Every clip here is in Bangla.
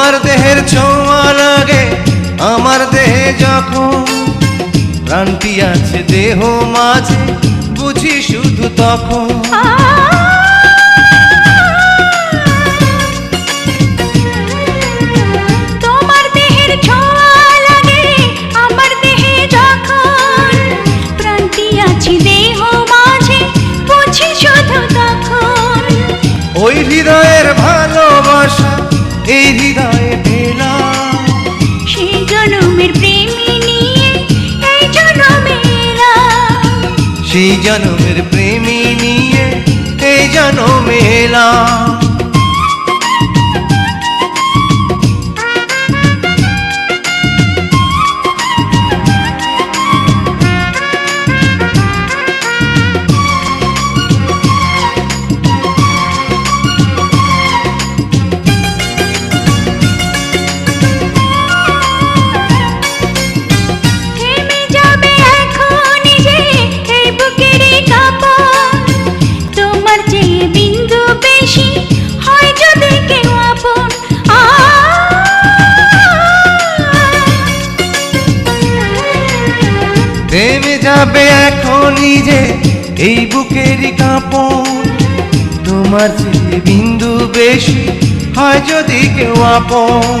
তোমার দেহের ছোঁয়া লাগে আমার দেহে যখন প্রান্তি আছে দেহ মাঝে বুঝি শুধু তখন। তোমার দেহের ছোঁয়া সেই থেমে যাবে এখনই যে এই বুকেরই কাঁপন। তোমার চেয়ে বিন্দু বেশি হয় যদি কেউ আপন।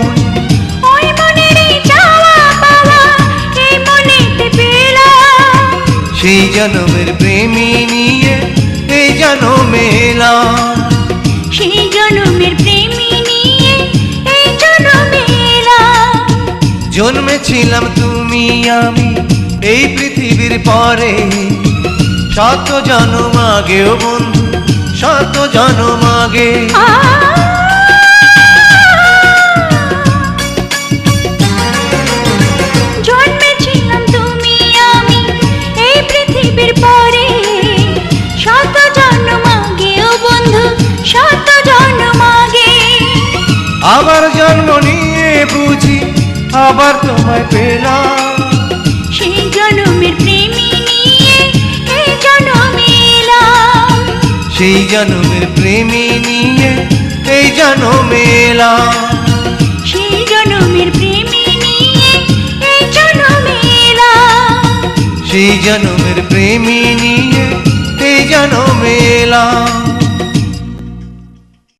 সেই জনমের প্রেমী নিয়ে এই জনমে এলাম সেই জনমের প্রেমী নিয়ে এই জনমে এলাম জন্মেছিলাম তুমি আমি এই পৃথিবীর পরে শত জনম আগে। জন্ম বন্ধু শত জন্ম আগে। আবার জন্ম নিয়ে বুঝি আবার তোমায় পেলাম। সেই জনমের প্রেমী নিয়ে এই জনমেলা। এলাম সেই জনমের প্রেমী নিয়ে এই জনমে এলাম সেই জনমের প্রেমী নিয়ে এই জনমে এলাম